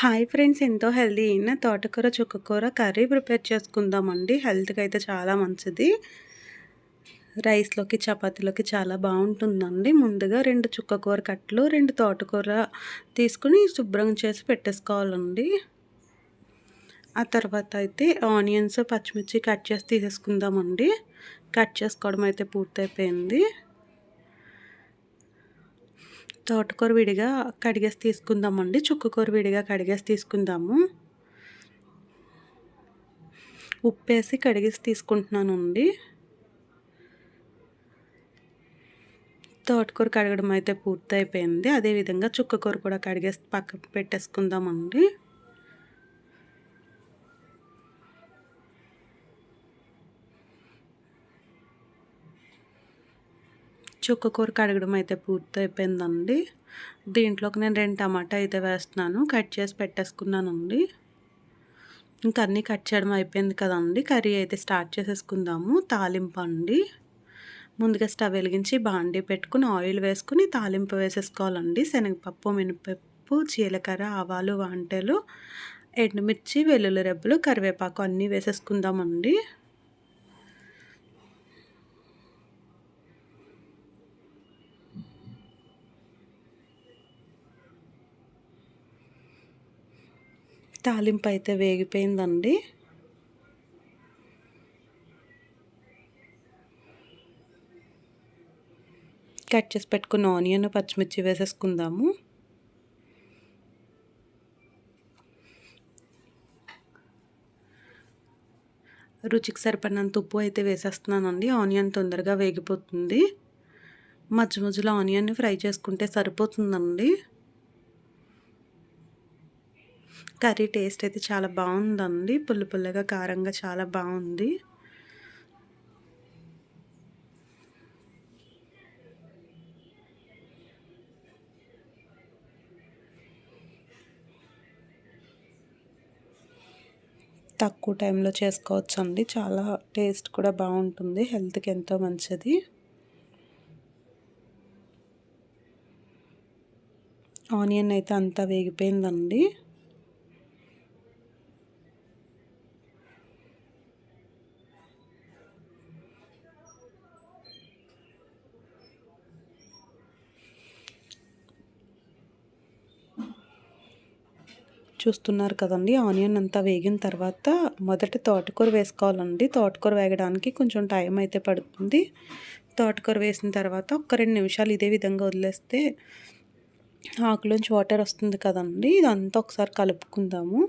Hi friends ఎంతో healthy అయిన తోటకూర చుక్కకూర కర్రీ ప్రిపేర్ చేసుకుందామండి. హెల్త్కి అయితే చాలా మంచిది. రైస్లోకి చపాతీలోకి చాలా బాగుంటుందండి. ముందుగా రెండు చుక్కకూర కట్టలు రెండు తోటకూర తీసుకుని శుభ్రం చేసి పెట్టేసుకోవాలండి. ఆ తర్వాత అయితే ఆనియన్స్ పచ్చిమిర్చి కట్ చేసి తీసేసుకుందామండి. కట్ చేసుకోవడం అయితే పూర్తయిపోయింది. తోటకూర విడిగా కడిగేసి తీసుకుందామండి. చుక్కకూర విడిగా కడిగేసి తీసుకుందాము. ఉప్పు వేసి కడిగేసి తీసుకుంటున్నానండి. తోటకూర కడగడం అయితే పూర్తయిపోయింది. అదేవిధంగా చుక్కకూర కూడా కడిగేసి పక్కకు పెట్టేసుకుందామండి. చుక్కకూర కడగడం అయితే పూర్తయిపోయిందండి. దీంట్లోకి నేను రెండు టమాటా అయితే వేస్తున్నాను. కట్ చేసి పెట్టేసుకున్నానండి. ఇంకా అన్నీ కట్ చేయడం అయిపోయింది కదండి. కర్రీ అయితే స్టార్ట్ చేసేసుకుందాము. తాలింపు అండి. ముందుగా స్టవ్ వెలిగించి బాండీ పెట్టుకుని ఆయిల్ వేసుకుని తాలింపు వేసేసుకోవాలండి. శనగపప్పు మినపప్పు జీలకర్ర ఆవాలు వంటలు ఎండుమిర్చి వెల్లుల్లి రెబ్బలు కరివేపాకు అన్నీ వేసేసుకుందామండి. తాలింపు అయితే వేగిపోయిందండి. కట్ చేసి పెట్టుకున్న ఆనియన్ పచ్చిమిర్చి వేసేసుకుందాము. రుచికి సరిపడినంత ఉప్పు అయితే వేసేస్తున్నానండి. ఆనియన్ తొందరగా వేగిపోతుంది. మధ్య మధ్యలో ఆనియన్ని ఫ్రై చేసుకుంటే సరిపోతుందండి. కర్రీ టేస్ట్ అయితే చాలా బాగుందండి. పుల్ల పుల్లగా కారంగా చాలా బాగుంది. తక్కువ టైంలో చేసుకోవచ్చు అండి చాలా టేస్ట్ కూడా బాగుంటుంది. హెల్త్కి ఎంతో మంచిది. ఆనియన్ అయితే అంతా వేగిపోయిందండి. చూస్తున్నారు కదండి. ఆనియన్ అంతా వేగిన తర్వాత మొదట తోటకూర వేసుకోవాలండి. తోటకూర వేగడానికి కొంచెం టైం అయితే పడుతుంది. తోటకూర వేసిన తర్వాత ఒక రెండు నిమిషాలు ఇదే విధంగా వదిలేస్తే ఆకులోంచి వాటర్ వస్తుంది కదండి. ఇదంతా ఒకసారి కలుపుకుందాము.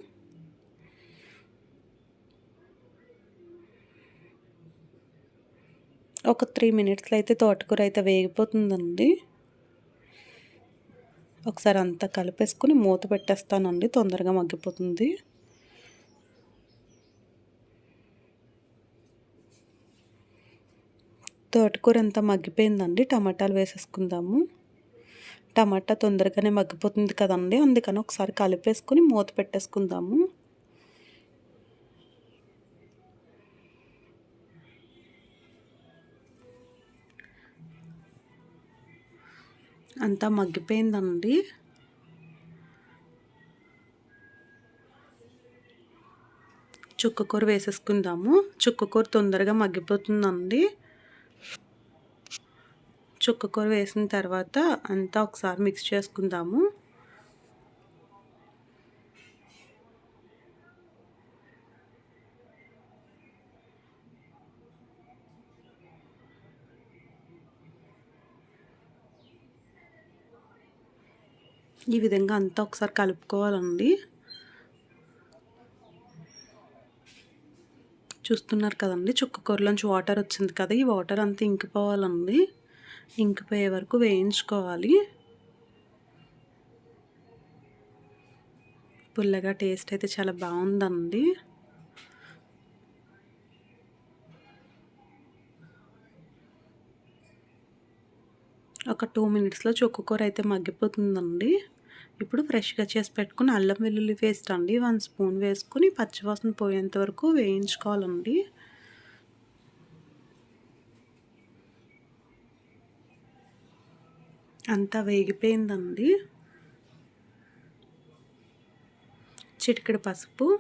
ఒక త్రీ మినిట్స్లో అయితే తోటకూర అయితే వేగిపోతుందండి. ఒకసారి అంతా కలిపేసుకుని మూత పెట్టేస్తానండి. తొందరగా మగ్గిపోతుంది. తోటకూర అంతా మగ్గిపోయిందండి? టమాటాలు వేసేసుకుందాము. టమాటా తొందరగానే మగ్గిపోతుంది కదండి. అందుకని ఒకసారి కలిపేసుకుని మూత పెట్టేసుకుందాము. అంతా మగ్గిపోయిందండి. చుక్కకూర వేసేసుకుందాము. చుక్కకూర తొందరగా మగ్గిపోతుందండి. చుక్కకూర వేసిన తర్వాత అంతా ఒకసారి మిక్స్ చేసుకుందాము. ఈ విధంగా అంతా ఒకసారి కలుపుకోవాలండి. చూస్తున్నారు కదండి చుక్క కూరలోంచి వాటర్ వచ్చింది కదా ఈ వాటర్ అంతా ఇంకిపోవాలండి. ఇంకిపోయే వరకు వేయించుకోవాలి. పుల్లగా టేస్ట్ అయితే చాలా బాగుందండి. ఒక టూ మినిట్స్లో చుక్కకూర అయితే మగ్గిపోతుందండి. ఇప్పుడు ఫ్రెష్గా చేసి పెట్టుకుని అల్లం వెల్లుల్లి పేస్ట్ అండి. వన్ స్పూన్ వేసుకుని పచ్చివాసన పోయేంత వరకు వేయించుకోవాలండి. అంతా వేగిపోయిందండి. చిటికెడు పసుపు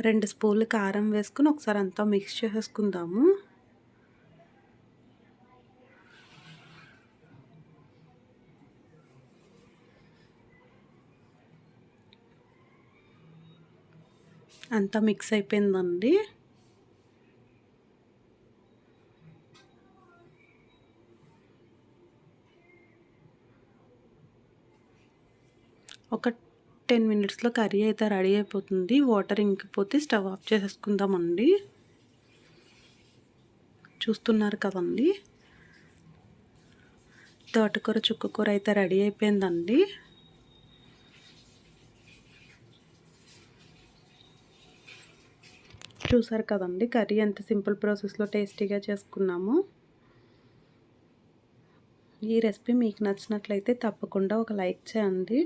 రెండు స్పూన్లు కారం వేసుకుని ఒకసారి అంతా మిక్స్ చేసేసుకుందాము. అంతా మిక్స్ అయిపోయిందండి. ఒక టెన్ మినిట్స్లో కర్రీ అయితే రెడీ అయిపోతుంది. వాటర్ ఇంకిపోతే స్టవ్ ఆఫ్ చేసేసుకుందామండి. చూస్తున్నారు కదండి. తోటకూర చుక్కకూర అయితే రెడీ అయిపోయిందండి. చూసారు కదండి కర్రీ ఎంత సింపుల్ ప్రాసెస్లో టేస్టీగా చేసుకున్నాము. ఈ రెసిపీ మీకు నచ్చినట్లయితే తప్పకుండా ఒక లైక్ చేయండి.